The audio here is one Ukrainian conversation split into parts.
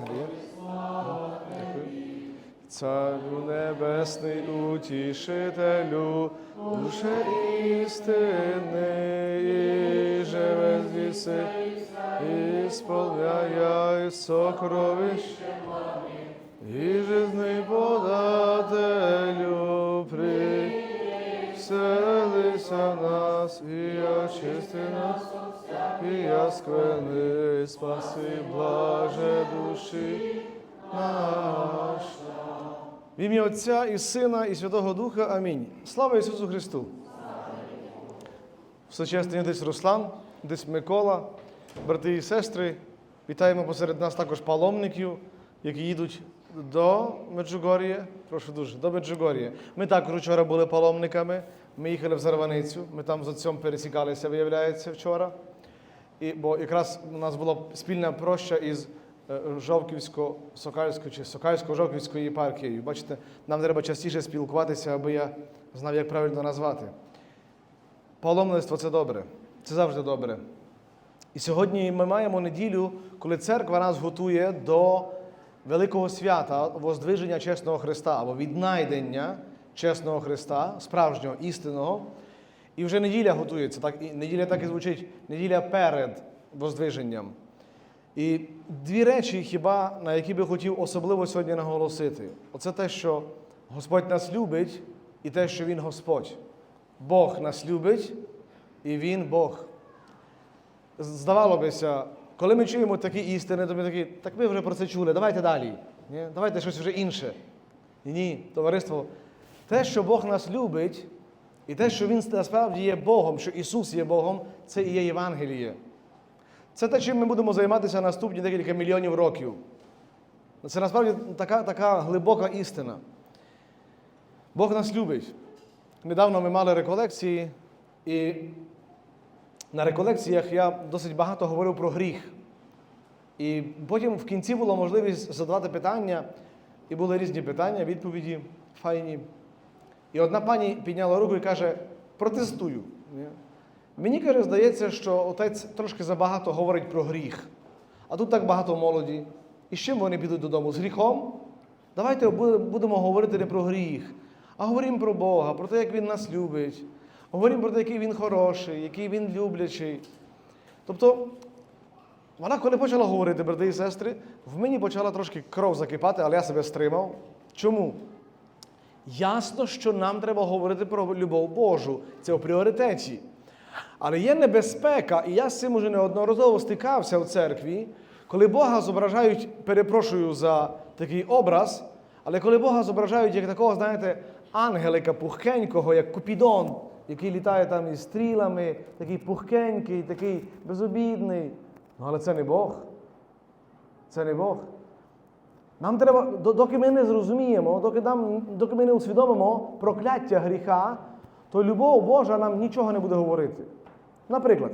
Марія. Царю небесний утішителю, душе істини, і живе звіси, і сповняє сокровище, і жизний подателю при все приселися нас, і очисти нас, і ясквени, спаси, блаже душі наша. В ім'я Отця і Сина, і Святого Духа. Амінь. Слава Ісусу Христу! Всечесний десь Руслан, десь Микола, брати і сестри. Вітаємо посеред нас також паломників, які їдуть до Меджугор'я. Прошу дуже, до Меджугор'я. Ми також вчора були паломниками. Ми їхали в Зарваницю. Ми там з отцем пересікалися, виявляється, вчора. І, бо якраз у нас була спільна проща із е, Жовківсько-Сокальською чи Сокальсько-Жовківською єпархією. Бачите, нам треба частіше спілкуватися, аби я знав, як правильно назвати. Паломництво це добре, це завжди добре. І сьогодні ми маємо неділю, коли церква нас готує до великого свята Воздвиження чесного Христа або віднайдення чесного Христа, справжнього, істинного. І вже неділя готується, так, і неділя так і звучить, неділя перед Воздвиженням. І дві речі, хіба на які би хотів особливо сьогодні наголосити: оце те, що Господь нас любить, і те, що Він Господь. Бог нас любить, і Він Бог. Здавало бися, коли ми чуємо такі істини, то ми такі, так ми вже про це чули, давайте далі. Ні? Давайте щось вже інше. Ні, ні, товариство, те, що Бог нас любить, і те, що Він насправді є Богом, що Ісус є Богом, це і є Євангеліє. Це те, чим ми будемо займатися наступні декілька мільйонів років. Це насправді така, така глибока істина. Бог нас любить. Недавно ми мали реколекції, і на реколекціях я досить багато говорив про гріх. І потім в кінці була можливість задавати питання, і були різні питання, відповіді файні. І одна пані підняла руку і каже: протестую. Мені каже, здається, що отець трошки забагато говорить про гріх. А тут так багато молоді. І з чим вони підуть додому? З гріхом? Давайте будемо говорити не про гріх, а говоримо про Бога, про те, як Він нас любить. Говоримо про те, який Він хороший, який Він люблячий. Тобто, вона, коли почала говорити, брати і сестри, в мені почала трошки кров закипати, але я себе стримав. Чому? Ясно, що нам треба говорити про любов Божу. Це у пріоритеті. Але є небезпека, і я з цим уже неодноразово стикався в церкві, коли Бога зображають, перепрошую за такий образ, але коли Бога зображають як такого, знаєте, ангелика пухкенького, як Купідон, який літає там із стрілами, такий пухкенький, такий безобідний. Ну, але це не Бог. Це не Бог. Нам треба, доки ми не зрозуміємо, доки, нам, доки ми не усвідомимо прокляття гріха, то любов Божа нам нічого не буде говорити. Наприклад,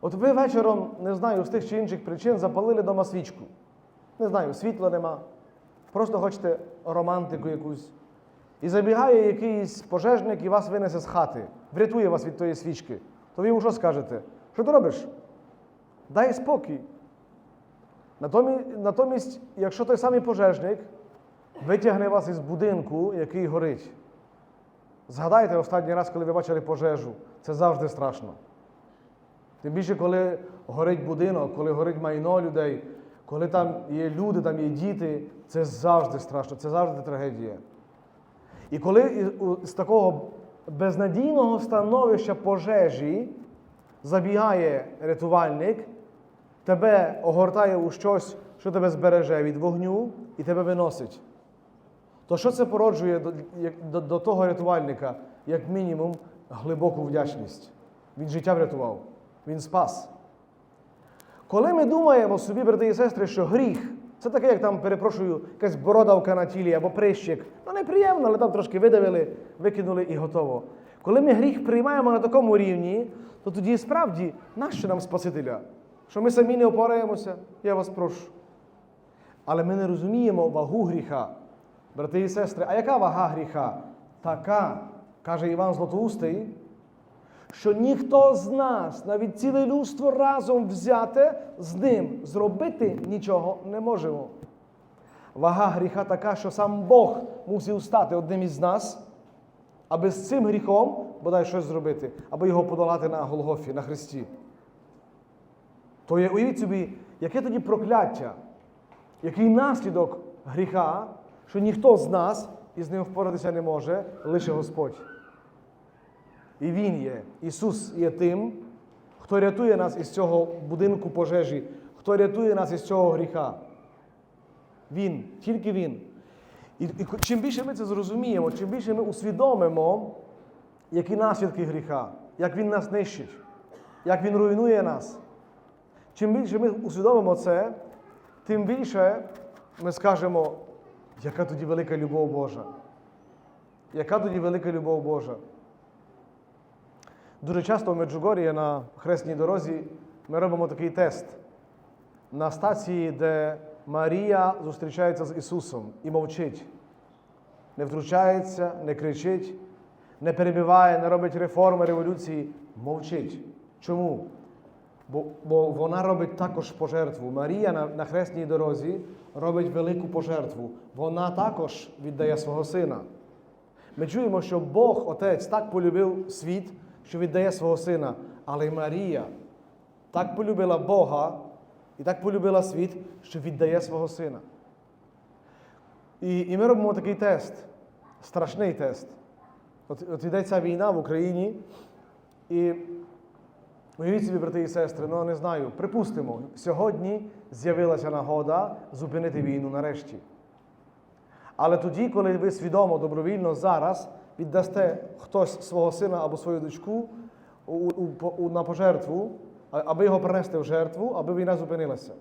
от ви вечором, не знаю, з тих чи інших причин запалили дома свічку. Не знаю, світла нема. Просто хочете романтику якусь. І забігає якийсь пожежник і вас винесе з хати, врятує вас від тої свічки. То ви йому що скажете? Що ти робиш? Дай спокій. Натомість, якщо той самий пожежник витягне вас із будинку, який горить, згадайте останній раз, коли ви бачили пожежу, це завжди страшно. Тим більше, коли горить будинок, коли горить майно людей, коли там є люди, там є діти, це завжди страшно, це завжди трагедія. І коли з такого безнадійного становища пожежі забігає рятувальник, тебе огортає у щось, що тебе збереже від вогню і тебе виносить. То що це породжує до, до, того рятувальника, як мінімум, глибоку вдячність? Він життя врятував, він спас. Коли ми думаємо собі, брати і сестри, що гріх це таке, як там, перепрошую, якась бородавка на тілі або прищик. Ну, неприємно, але там трошки видавили, викинули і готово. Коли ми гріх приймаємо на такому рівні, то тоді справді нащо нам Спасителя? Що ми самі не опораємося, я вас прошу. Але ми не розуміємо вагу гріха. Брати і сестри, а яка вага гріха? Така, каже Іван Златоустий, що ніхто з нас, навіть ціле людство разом взяте, з ним зробити нічого не можемо. Вага гріха така, що сам Бог мусив стати одним із нас, аби з цим гріхом бодай щось зробити, аби його подолати на Голгофі, на Христі. То є, уявіть собі, яке тоді прокляття, який наслідок гріха, що ніхто з нас із ним впоратися не може, лише Господь. І Він є, Ісус є тим, хто рятує нас із цього будинку пожежі, хто рятує нас із цього гріха. Він, тільки Він. І, і чим більше ми це зрозуміємо, чим більше ми усвідомимо, які наслідки гріха, як він нас нищить, як він руйнує нас. Чим більше ми усвідомимо це, тим більше ми скажемо, яка тоді велика любов Божа. Яка тоді велика любов Божа? Дуже часто в Меджугорі на хресній дорозі ми робимо такий тест на стації, де Марія зустрічається з Ісусом і мовчить. Не втручається, не кричить, не перебиває, не робить реформи, революції, мовчить. Чому? Бо, бо вона робить також пожертву. Марія на, на хресній дорозі робить велику пожертву. Вона також віддає свого сина. Ми чуємо, що Бог, Отець, так полюбив світ, що віддає свого сина. Але Марія так полюбила Бога і так полюбила світ, що віддає свого сина. І, і ми робимо такий тест, страшний тест. От, от ця війна в Україні, і уявіть собі, брати і сестри, ну не знаю, припустимо, сьогодні з'явилася нагода зупинити війну нарешті. Але тоді, коли ви свідомо, добровільно зараз віддасте хтось свого сина або свою дочку у, у, у, на пожертву, аби його принести в жертву, аби війна зупинилася.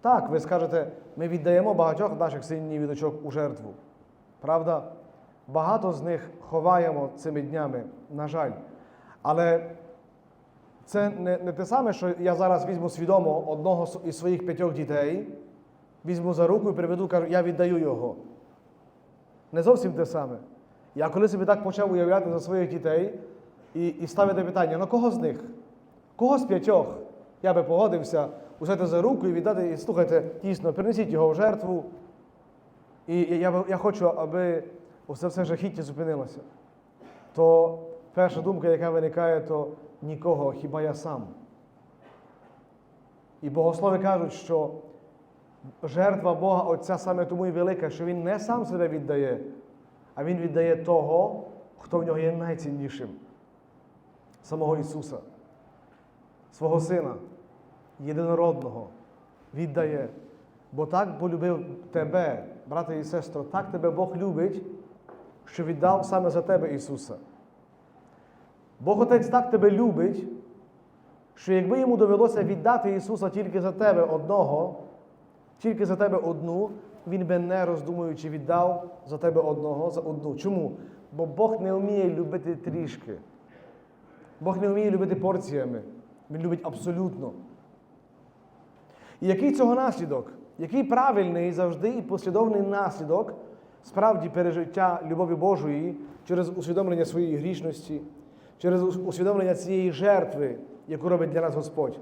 Так, ви скажете, ми віддаємо багатьох наших синів і дочок у жертву. Правда? Багато з них ховаємо цими днями, на жаль. Але це не, не те саме, що я зараз візьму свідомо одного із своїх п'ятьох дітей, візьму за руку і приведу, кажу, я віддаю його. Не зовсім те саме. Я коли собі так почав уявляти за своїх дітей і, і ставити питання, ну кого з них? Кого з п'ятьох? Я би погодився взяти за руку і віддати, і слухайте, дійсно, принесіть його в жертву. І я, я хочу, аби усе все жахіття зупинилося. То перша думка, яка виникає, то нікого, хіба я сам. І богослови кажуть, що жертва Бога Отця саме тому і велика, що Він не сам себе віддає, а Він віддає того, хто в нього є найціннішим самого Ісуса, свого Сина, єдинородного, віддає. Бо так полюбив тебе, брате і сестро, так тебе Бог любить, що віддав саме за тебе Ісуса. Бог Отець так тебе любить, що якби йому довелося віддати Ісуса тільки за тебе одного, тільки за тебе одну, Він би не роздумуючи віддав за тебе одного, за одну. Чому? Бо Бог не вміє любити трішки. Бог не вміє любити порціями. Він любить абсолютно. І який цього наслідок? Який правильний завжди і послідовний наслідок справді пережиття любові Божої через усвідомлення своєї грішності, через усвідомлення цієї жертви, яку робить для нас Господь.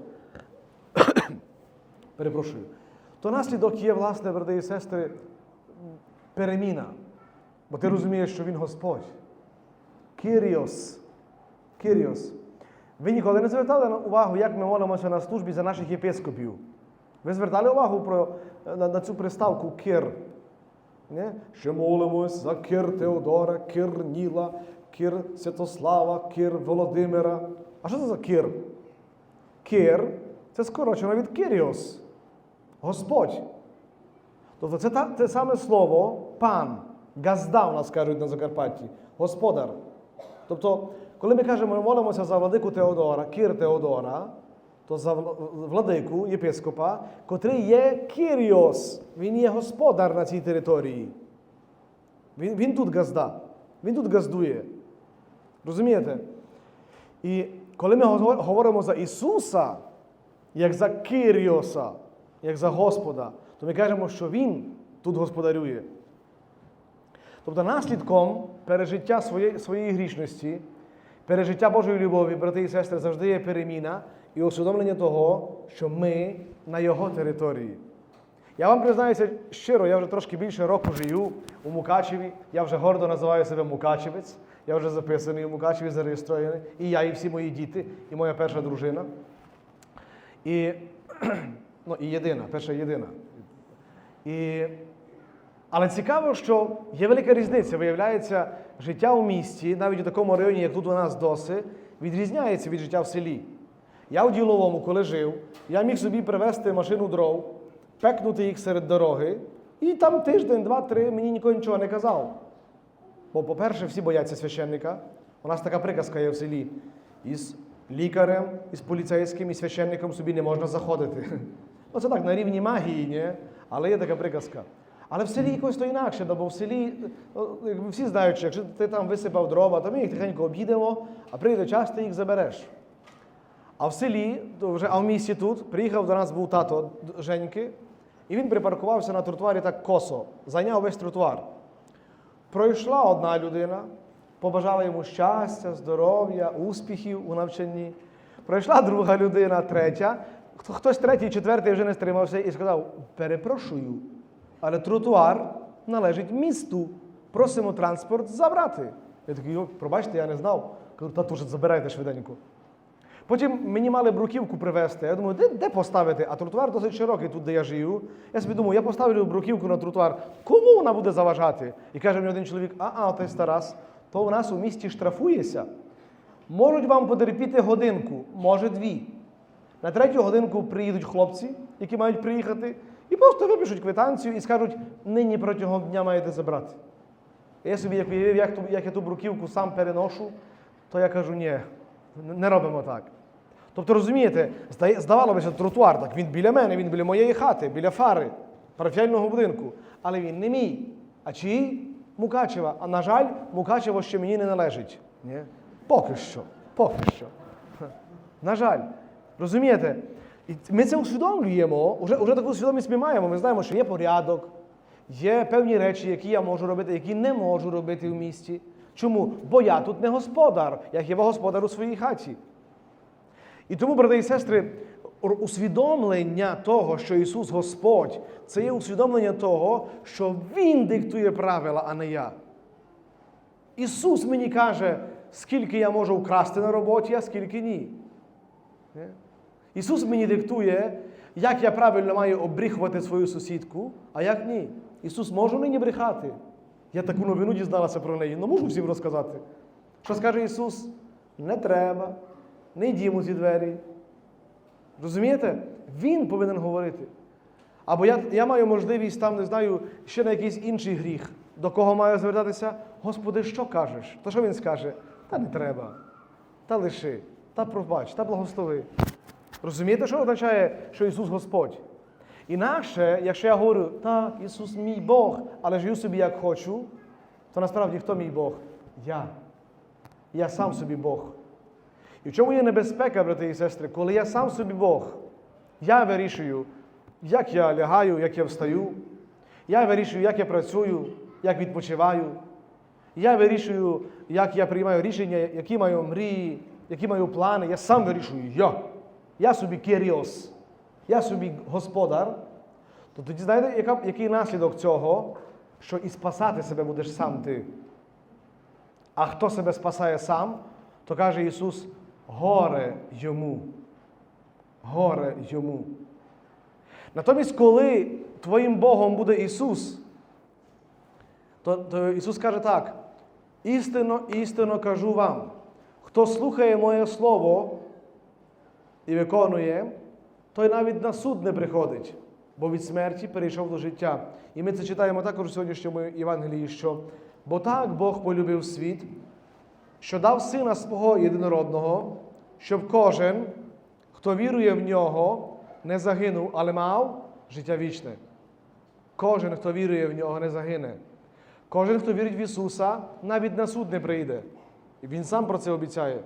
Перепрошую. То наслідок є, власне, брати і сестри, переміна. Бо ти розумієш, що Він Господь. Киріос. Киріос. Ви ніколи не звертали увагу, як ми молимося на службі за наших єпископів? Ви звертали увагу про, на, на цю приставку кир? Не? Що молимось за кир Теодора, кир Ніла, кир Святослава, кир Володимира. А що це за кир? Кир це скорочено від Киріос. Господь. Тобто це та- те саме слово пан, газда у нас кажуть на Закарпатті, господар. Тобто, коли ми кажемо, ми молимося за владику Теодора, кір Теодора, то за владику, єпископа, котрий є Кіріос, він є господар на цій території. Він, він тут газда, він тут газдує. Розумієте? І коли ми говоримо за Ісуса, як за Киріоса, як за Господа, то ми кажемо, що Він тут господарює. Тобто наслідком пережиття своєї, своєї грішності, пережиття Божої любові, брати і сестри, завжди є переміна і усвідомлення того, що ми на Його території. Я вам признаюся щиро, я вже трошки більше року живу у Мукачеві. Я вже гордо називаю себе Мукачевець. Я вже записаний у Мукачеві, зареєстрований. І я, і всі мої діти, і моя перша дружина. І, ну, і єдина, перша єдина. І, але цікаво, що є велика різниця. Виявляється, життя у місті, навіть у такому районі, як тут у нас доси, відрізняється від життя в селі. Я у діловому, коли жив, я міг собі привезти машину дров, пекнути їх серед дороги, і там тиждень, два-три мені ніхто нічого не казав. Бо, по-перше, всі бояться священника. У нас така приказка є в селі. Із лікарем, із поліцейським, і священником собі не можна заходити. Ну, це так, на рівні магії, ні? але є така приказка. Але в селі якось то інакше, ну, бо в селі, ну, всі знають, що якщо ти там висипав дрова, то ми їх тихенько об'їдемо, а прийде час, ти їх забереш. А в селі, вже, а в місті тут, приїхав до нас був тато Женьки, і він припаркувався на тротуарі так косо, зайняв весь тротуар. Пройшла одна людина, побажала йому щастя, здоров'я, успіхів у навчанні. Пройшла друга людина, третя. Хто- Хтось третій, четвертий вже не стримався і сказав: перепрошую, але тротуар належить місту. Просимо транспорт забрати. Я такий, пробачте, я не знав. Кажу, та тут забирайте швиденько. Потім мені мали бруківку привезти. Я думаю, де, де поставити? А тротуар досить широкий тут, де я живу. Я собі думаю, я поставлю бруківку на тротуар. Кому вона буде заважати? І каже мені один чоловік: а, а, той Тарас, то у нас у місті штрафується. Можуть вам потерпіти годинку, може дві. На третю годинку приїдуть хлопці, які мають приїхати, і просто випишуть квитанцію і скажуть, нині протягом дня маєте забрати. Я собі як уявив, як, як я ту бруківку сам переношу, то я кажу, ні, не робимо так. Тобто, розумієте, здавалося, тротуар, так він біля мене, він біля моєї хати, біля фари, парафіального будинку. Але він не мій. А чиї? Мукачева. А на жаль, Мукачево ще мені не належить. Ні? Поки що. Поки що. На жаль. Розумієте? І ми це усвідомлюємо, уже, уже таку свідомість ми маємо. Ми знаємо, що є порядок, є певні речі, які я можу робити, які не можу робити в місті. Чому? Бо я тут не господар, я хіба господар у своїй хаті. І тому, брати і сестри, усвідомлення того, що Ісус Господь, це є усвідомлення того, що Він диктує правила, а не я. Ісус мені каже, скільки я можу вкрасти на роботі, а скільки ні. Ісус мені диктує, як я правильно маю обріхувати свою сусідку, а як ні. Ісус може мені брехати. Я таку новину дізналася про неї, ну можу всім розказати. Що скаже Ісус? Не треба, не йдімо ці двері. Розумієте? Він повинен говорити. Або я, я маю можливість там, не знаю, ще на якийсь інший гріх. До кого маю звертатися? Господи, що кажеш? То що він скаже? Та не треба. Та лиши, та пробач, та благослови. Розумієте, що означає, що Ісус Господь? Інакше, якщо я говорю, так, Ісус мій Бог, але живу собі як хочу, то насправді хто мій Бог? Я. Я сам собі Бог. І в чому є небезпека, брати і сестри, коли я сам собі Бог, я вирішую, як я лягаю, як я встаю, я вирішую, як я працюю, як відпочиваю, я вирішую, як я приймаю рішення, які маю мрії, які маю плани. Я сам вирішую. Я. Я собі керіос, я собі господар. То тоді знаєте, яка, який наслідок цього, що і спасати себе будеш сам ти. А хто себе спасає сам, то каже Ісус, горе йому. Горе йому. Натомість, коли твоїм Богом буде Ісус, то, то Ісус каже так: істинно, істинно кажу вам, хто слухає моє Слово і виконує, той навіть на суд не приходить, бо від смерті перейшов до життя. І ми це читаємо також у сьогоднішньому Євангелії, що бо так Бог полюбив світ, що дав сина свого єдинородного, щоб кожен, хто вірує в нього, не загинув, але мав життя вічне. Кожен, хто вірує в нього, не загине. Кожен, хто вірить в Ісуса, навіть на суд не прийде. І Він сам про це обіцяє.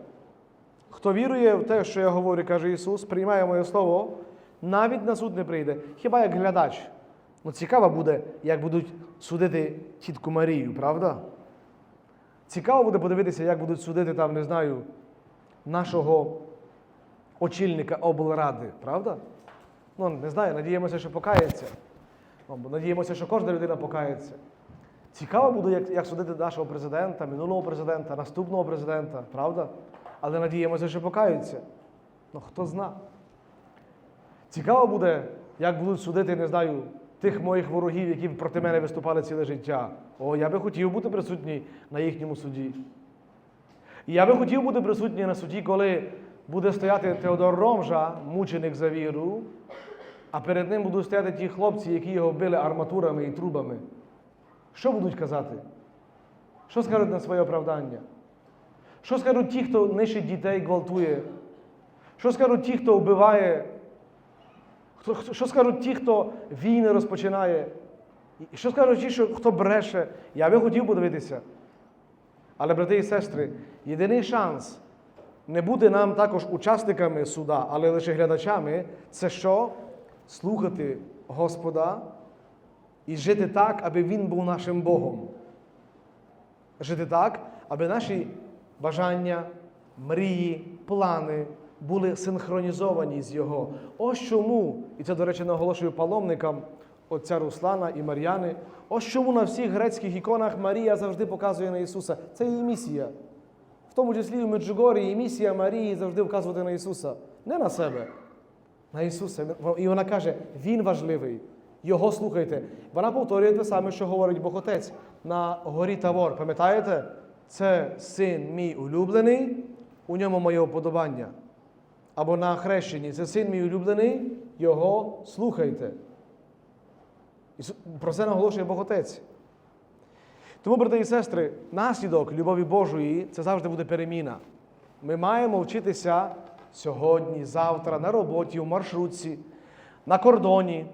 Хто вірує в те, що я говорю, каже Ісус, приймає моє слово, навіть на суд не прийде. Хіба як глядач? Ну, цікаво буде, як будуть судити тітку Марію, правда? Цікаво буде подивитися, як будуть судити там, не знаю, нашого очільника облради, правда? Ну, не знаю, надіємося, що покається. Ну, Надіємося, що кожна людина покається. Цікаво буде, як, як судити нашого президента, минулого президента, наступного президента, правда? Але надіємося, що покаються. Ну хто зна. Цікаво буде, як будуть судити, не знаю, тих моїх ворогів, які проти мене виступали ціле життя. О, я би хотів бути присутній на їхньому суді. І я би хотів бути присутній на суді, коли буде стояти Теодор Ромжа, мученик за віру, а перед ним будуть стояти ті хлопці, які його били арматурами і трубами. Що будуть казати? Що скажуть на своє оправдання? Що скажуть ті, хто нищить дітей, гвалтує? Що скажуть ті, хто вбиває? Що скажуть ті, хто війни розпочинає? І що скажуть ті, що хто бреше? Я би хотів подивитися. Але, брати і сестри, єдиний шанс не бути нам також учасниками суда, але лише глядачами, це що? Слухати Господа і жити так, аби Він був нашим Богом. Жити так, аби наші бажання, мрії, плани були синхронізовані з Його. Ось чому, і це, до речі, наголошую паломникам отця Руслана і Мар'яни, ось чому на всіх грецьких іконах Марія завжди показує на Ісуса. Це її місія. В тому числі і в Меджугорі, і місія Марії завжди вказувати на Ісуса. Не на себе, на Ісуса. І вона каже, Він важливий. Його слухайте. Вона повторює те саме, що говорить Бог Отець на горі Тавор. Пам'ятаєте? Це син мій улюблений, у ньому моє уподобання. Або на хрещенні. Це син мій улюблений, його слухайте. Ісу- Про це наголошує Бог Отець. Тому, брати і сестри, наслідок любові Божої це завжди буде переміна. Ми маємо вчитися сьогодні, завтра, на роботі, в маршрутці, на кордоні,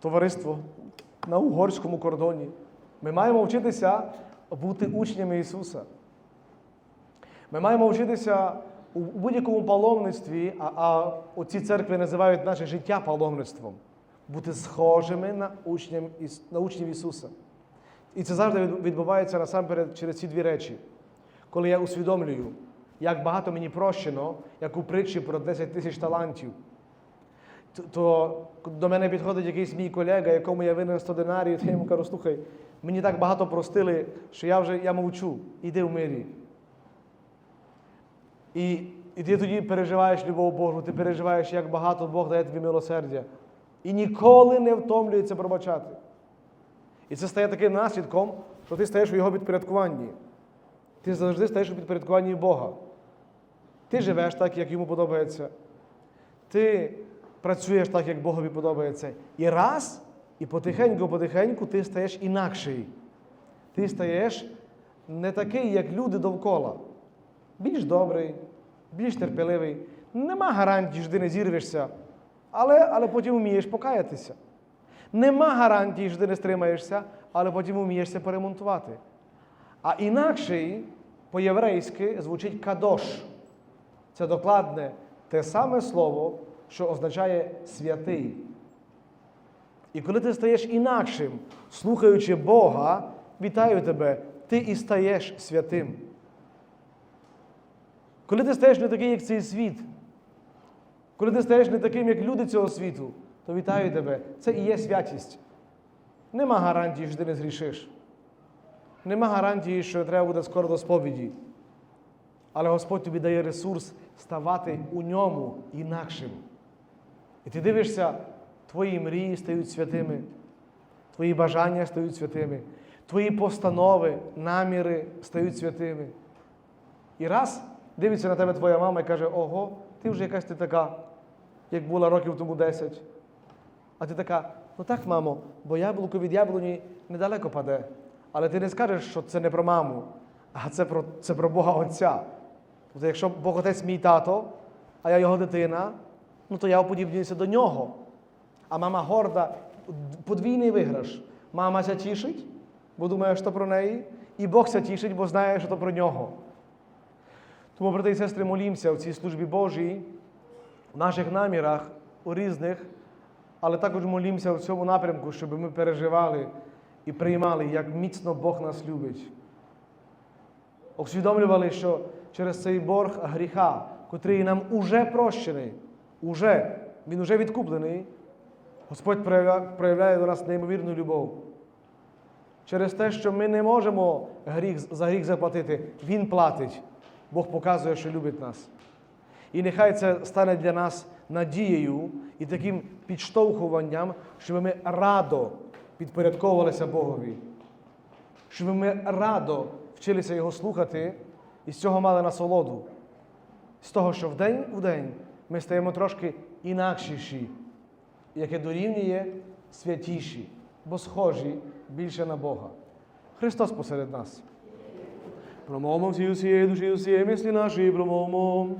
товариство, на угорському кордоні. Ми маємо вчитися бути учнями Ісуса. Ми маємо вчитися у будь-якому паломництві, а, а оці церкви називають наше життя паломництвом, бути схожими на, учням, на учнів Ісуса. І це завжди відбувається насамперед через ці дві речі. Коли я усвідомлюю, як багато мені прощено, як у притчі про 10 тисяч талантів, то, до мене підходить якийсь мій колега, якому я винен 100 динарів, то я йому кажу, слухай, мені так багато простили, що я вже я мовчу, іди в мирі. І, і ти тоді переживаєш любов Божу, ти переживаєш, як багато Бог дає тобі милосердя. І ніколи не втомлюється пробачати. І це стає таким наслідком, що ти стаєш у його підпорядкуванні. Ти завжди стаєш у підпорядкуванні Бога. Ти живеш так, як йому подобається. Ти працюєш так, як Богові подобається. І раз, і потихеньку-потихеньку ти стаєш інакший. Ти стаєш не такий, як люди довкола. Більш добрий, більш терпеливий. Нема гарантії, що ти не зірвешся, але, але потім вмієш покаятися. Нема гарантії, що ти не стримаєшся, але потім вмієшся поремонтувати. А інакший по-єврейськи звучить кадош. Це докладне те саме слово, що означає святий. І коли ти стаєш інакшим, слухаючи Бога, вітаю тебе, ти і стаєш святим. Коли ти стаєш не такий, як цей світ, коли ти стаєш не таким, як люди цього світу, то вітаю тебе. Це і є святість. Нема гарантії, що ти не згрішиш. Нема гарантії, що треба буде скоро до сповіді. Але Господь тобі дає ресурс ставати у ньому інакшим. І ти дивишся, твої мрії стають святими, твої бажання стають святими, твої постанови, наміри стають святими. І раз дивиться на тебе твоя мама і каже: Ого, ти вже якась ти така, як була років тому 10. А ти така, ну так, мамо, бо яблуко від яблуні недалеко паде. Але ти не скажеш, що це не про маму, а це про, це про Бога Отця. Тобто, якщо Бог Отець мій тато, а я його дитина, ну то я уподібнююся до нього. А мама горда, подвійний виграш. Мама ся тішить, бо думає, що про неї, і Бог ся тішить, бо знає, що то про нього. Тому, брати і сестри, молімося в цій службі Божій, в наших намірах, у різних, але також молімося в цьому напрямку, щоб ми переживали і приймали, як міцно Бог нас любить. Усвідомлювали, що через цей борг гріха, котрий нам уже прощений, уже, він уже відкуплений, Господь проявляє до нас неймовірну любов. Через те, що ми не можемо гріх, за гріх заплатити, Він платить. Бог показує, що любить нас. І нехай це стане для нас надією і таким підштовхуванням, щоб ми радо підпорядковувалися Богові, щоб ми радо вчилися Його слухати і з цього мали насолоду. З того, що в день ми стаємо трошки інакшіші, яке дорівнює святіші, бо схожі більше на Бога. Христос посеред нас. Промовмо всі усієї душі, усієї мислі нашої, промовмо.